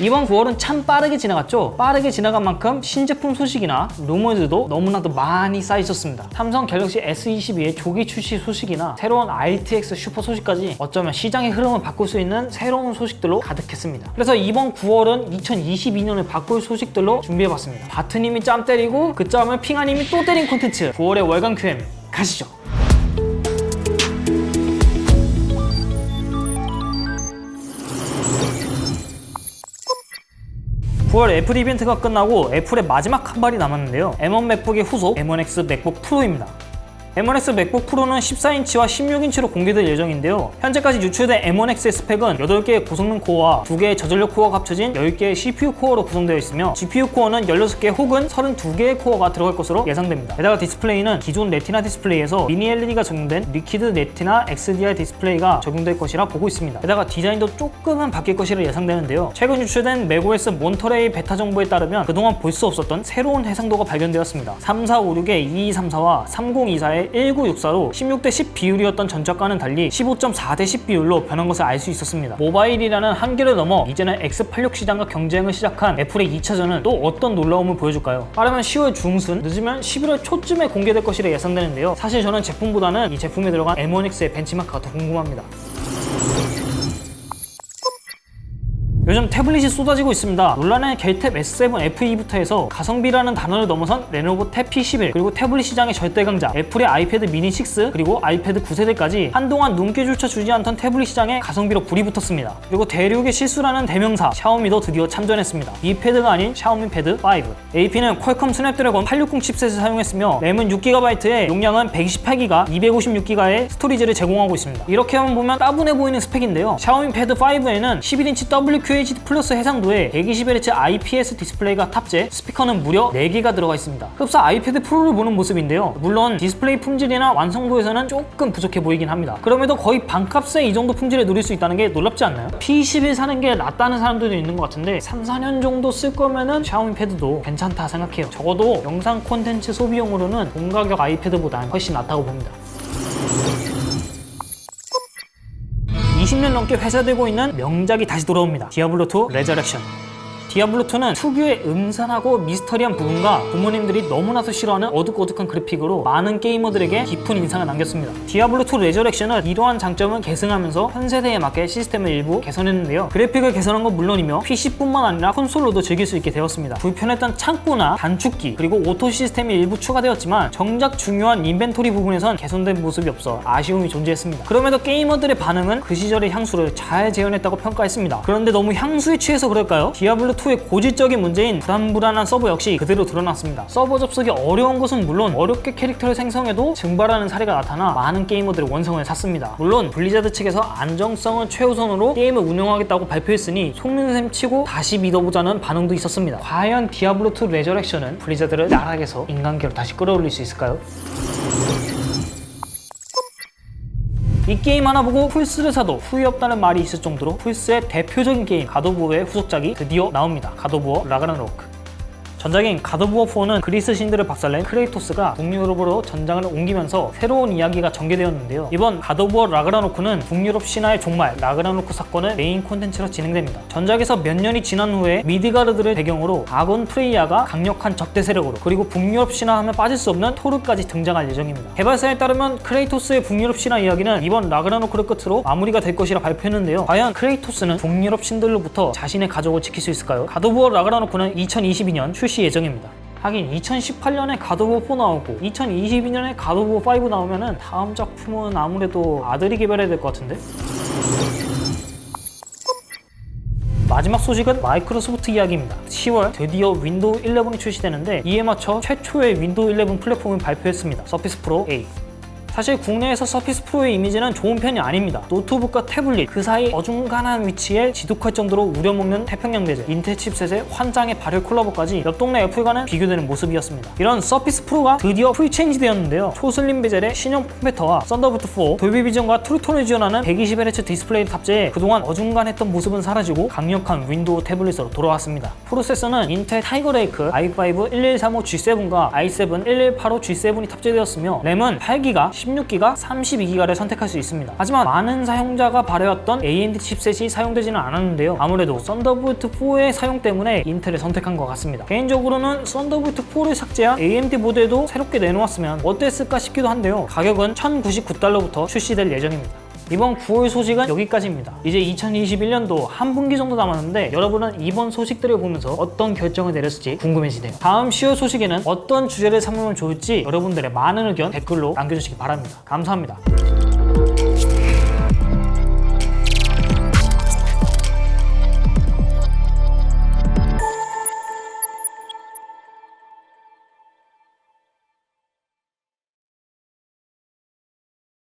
이번 9월은 참 빠르게 지나갔죠? 빠르게 지나간 만큼 신제품 소식이나 루머즈도 너무나도 많이 쌓이셨습니다. 삼성 갤럭시 S22의 조기 출시 소식이나 새로운 RTX 슈퍼 소식까지 어쩌면 시장의 흐름을 바꿀 수 있는 새로운 소식들로 가득했습니다. 그래서 이번 9월은 2022년을 바꿀 소식들로 준비해봤습니다. 바트님이 짬 때리고 그 짬을 핑하님이 또 때린 콘텐츠 9월의 월간 QM 가시죠. 9월 애플 이벤트가 끝나고 애플의 마지막 한 발이 남았는데요. M1 맥북의 후속 M1X 맥북 프로입니다. M1X 맥북 프로는 14인치와 16인치로 공개될 예정인데요. 현재까지 유출된 M1X의 스펙은 8개의 고성능 코어와 2개의 저전력 코어가 합쳐진 10개의 CPU 코어로 구성되어 있으며 GPU 코어는 16개 혹은 32개의 코어가 들어갈 것으로 예상됩니다. 게다가 디스플레이는 기존 레티나 디스플레이에서 미니 LED가 적용된 리퀴드 레티나 XDR 디스플레이가 적용될 것이라 보고 있습니다. 게다가 디자인도 조금은 바뀔 것이라 예상되는데요. 최근 유출된 맥OS 몬터레이 베타 정보에 따르면 그동안 볼 수 없었던 새로운 해상도가 발견되었습니다. 3456의 2234와 3024의 1964로 16대 10 비율이었던 전작과는 달리 15.4대 10 비율로 변한 것을 알 수 있었습니다. 모바일이라는 한계를 넘어 이제는 X86 시장과 경쟁을 시작한 애플의 2차전은 또 어떤 놀라움을 보여줄까요? 빠르면 10월 중순, 늦으면 11월 초쯤에 공개될 것이라 예상되는데요. 사실 저는 제품보다는 이 제품에 들어간 M1X의 벤치마크가 더 궁금합니다. 요즘 태블릿이 쏟아지고 있습니다. 논란의 갤탭 S7 FE부터 해서 가성비라는 단어를 넘어선 레노버 탭 P11 그리고 태블릿 시장의 절대 강자 애플의 아이패드 미니 6 그리고 아이패드 9세대까지 한동안 눈길조차 주지 않던 태블릿 시장에 가성비로 불이 붙었습니다. 그리고 대륙의 실수라는 대명사 샤오미도 드디어 참전했습니다. 이 패드가 아닌 샤오미 패드 5 AP는 퀄컴 스냅드래곤 860 칩셋을 사용했으며 램은 6GB에 용량은 128GB, 256GB의 스토리지를 제공하고 있습니다. 이렇게만 보면 따분해 보이는 스펙인데요. 샤오미 패드 5에는 11인치 WQHD 플러스 해상도에 120Hz IPS 디스플레이가 탑재, 스피커는 무려 4개가 들어가 있습니다. 흡사 아이패드 프로를 보는 모습인데요. 물론 디스플레이 품질이나 완성도에서는 조금 부족해 보이긴 합니다. 그럼에도 거의 반값에 이 정도 품질을 누릴 수 있다는 게 놀랍지 않나요? P11 사는 게 낫다는 사람들도 있는 것 같은데 3, 4년 정도 쓸 거면은 샤오미 패드도 괜찮다 생각해요. 적어도 영상 콘텐츠 소비용으로는 동가격 아이패드보단 훨씬 낫다고 봅니다. 20년 넘게 회자되고 있는 명작이 다시 돌아옵니다. 디아블로2 레저렉션. 디아블로2는 특유의 음산하고 미스터리한 부분과 부모님들이 너무나도 싫어하는 어둑어둑한 그래픽으로 많은 게이머들에게 깊은 인상을 남겼습니다. 디아블로2 레저렉션은 이러한 장점을 계승하면서 현 세대에 맞게 시스템을 일부 개선했는데요. 그래픽을 개선한 건 물론이며 PC뿐만 아니라 콘솔로도 즐길 수 있게 되었습니다. 불편했던 창구나 단축키 그리고 오토 시스템이 일부 추가되었지만 정작 중요한 인벤토리 부분에선 개선된 모습이 없어 아쉬움이 존재했습니다. 그럼에도 게이머들의 반응은 그 시절의 향수를 잘 재현했다고 평가했습니다. 그런데 너무 향수에 취해서 그럴까요? 디아블로 2의 고질적인 문제인 불안불안한 서버 역시 그대로 드러났습니다. 서버 접속이 어려운 것은 물론 어렵게 캐릭터를 생성해도 증발하는 사례가 나타나 많은 게이머들의 원성을 샀습니다. 물론 블리자드 측에서 안정성을 최우선으로 게임을 운영하겠다고 발표했으니 속는 셈 치고 다시 믿어보자는 반응도 있었습니다. 과연 디아블로2 레저렉션은 블리자드를 나락에서 인간계로 다시 끌어올릴 수 있을까요? 이 게임 하나 보고 플스를 사도 후회 없다는 말이 있을 정도로 플스의 대표적인 게임 가도부어의 후속작이 드디어 나옵니다. 가도부어 라그나로크. 전작인 가드부어 4는 그리스 신들을 박살낸 크레이토스가 북유럽으로 전장을 옮기면서 새로운 이야기가 전개되었는데요. 이번 가드부어 라그나노크는 북유럽 신화의 종말 라그나노크 사건을 메인 콘텐츠로 진행됩니다. 전작에서 몇 년이 지난 후에 미드가르드를 배경으로 아곤 프레이야가 강력한 적대 세력으로 그리고 북유럽 신화 하면 빠질 수 없는 토르까지 등장할 예정입니다. 개발사에 따르면 크레이토스의 북유럽 신화 이야기는 이번 라그나노크를 끝으로 마무리가 될 것이라 발표했는데요. 과연 크레이토스는 북유럽 신들로부터 자신의 가족을 지킬 수 있을까요? 가드부어 라그나노크는 2022년 출시 예정입니다. 하긴 2018년에 가도브 4 나오고 2022년에 가도브 5 나오면은 다음 작품은 아무래도 아들이 개발해야 될 것 같은데? 마지막 소식은 마이크로소프트 이야기입니다. 10월 드디어 윈도우 11이 출시되는데 이에 맞춰 최초의 윈도우 11 플랫폼을 발표했습니다. 서피스 프로 8. 사실 국내에서 서피스 프로의 이미지는 좋은 편이 아닙니다. 노트북과 태블릿 그 사이 어중간한 위치에 지독할 정도로 우려먹는 태평양 대제 인텔 칩셋의 환장의 발열 콜라보까지 옆 동네 애플과는 비교되는 모습이었습니다. 이런 서피스 프로가 드디어 프리체인지 되었는데요. 초슬림 베젤의 신형 폼팩터와 썬더볼트 4, 돌비 비전과 트루톤을 지원하는 120Hz 디스플레이를 탑재해 그동안 어중간했던 모습은 사라지고 강력한 윈도우 태블릿으로 돌아왔습니다. 프로세서는 인텔 타이거 레이크 i5 1135G7과 i7 1185G7이 탑재되었으며 램은 8기가 16기가, 32기가를 선택할 수 있습니다. 하지만 많은 사용자가 바래왔던 AMD 칩셋이 사용되지는 않았는데요. 아무래도 썬더볼트 4의 사용 때문에 인텔을 선택한 것 같습니다. 개인적으로는 썬더볼트 4를 삭제한 AMD 모델도 새롭게 내놓았으면 어땠을까 싶기도 한데요. 가격은 1099달러부터 출시될 예정입니다. 이번 9월 소식은 여기까지입니다. 이제 2021년도 한 분기 정도 남았는데 여러분은 이번 소식들을 보면서 어떤 결정을 내렸을지 궁금해지네요. 다음 10월 소식에는 어떤 주제를 삼으면 좋을지 여러분들의 많은 의견 댓글로 남겨주시기 바랍니다. 감사합니다.